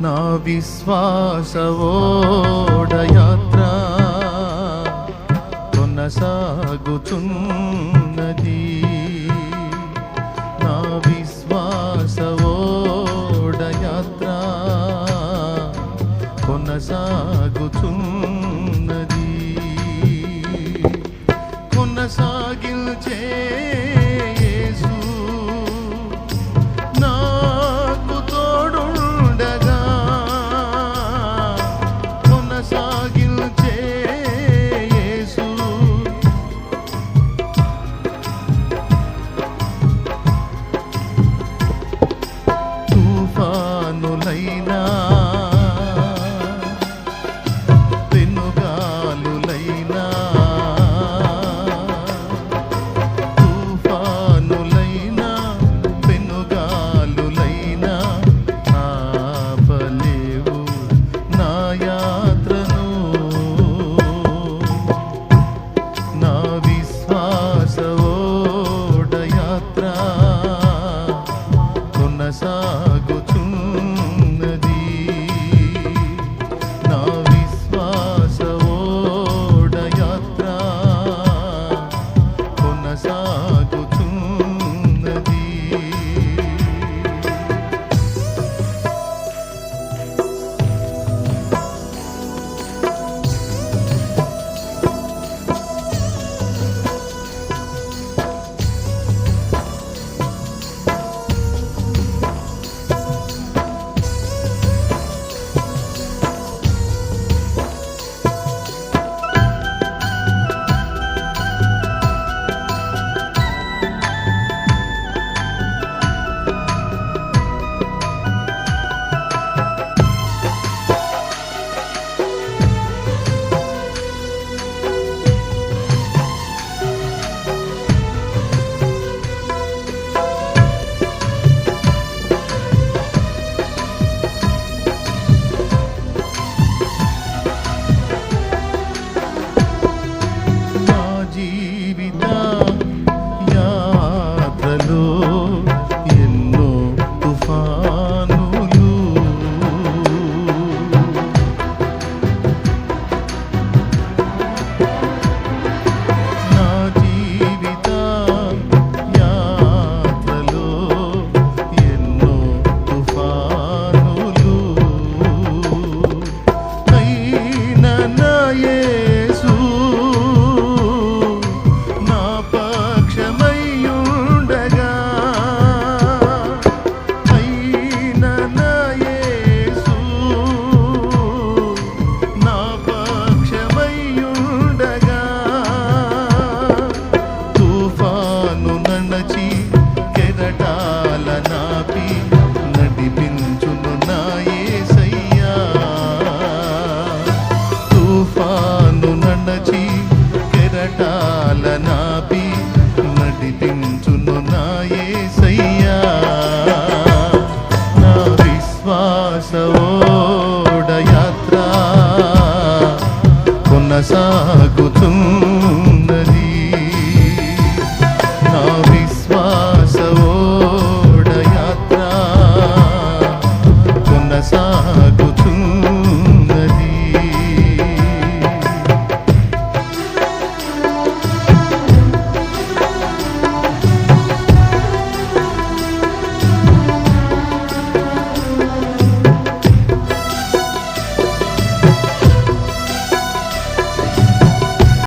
నా విశ్వాసవోడయాత్ర కొనసాగుతున్నది. నా విశ్వాసవోడయాత్ర కొనసాగుతున్నది. కొనసాగిల్చే అణచి కెరటాల నాపి నడిపించును నాయే సయ్యా. నా విశ్వాసవోడ యాత్ర కొనసాగుతుంది